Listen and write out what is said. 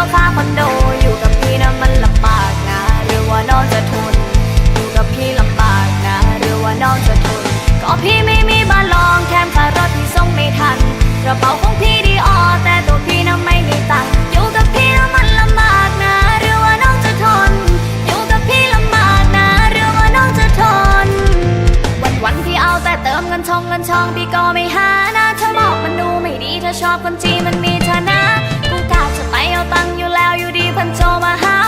น้องค่าคอนโดอยู่กับพี่นะมันลำบากนะหรือว่าน้องจะทน อยู่กับพี่ลำบากนะหรือว่าน้องจะทน ก็พี่ไม่มีบ้านรองแถมค่ารถที่ส่งไม่ทันกระเป๋าของพี่ดีออแต่ตัวพี่นะไม่มีตังค์อยู่กับพี่นะมันลำบากนะหรือว่าน้องจะทน อยู่กับพี่ลำบากนะหรือว่าน้องจะทน วันวันๆพี่เอาแต่เติมเงินชงเงินชองพี่ก็ไม่หานะเธอบอกมันดูไม่ดีเธอชอบคนจีนมันมีฐานะ บังอยู่แล้วอยู่ดีพันโจมาหา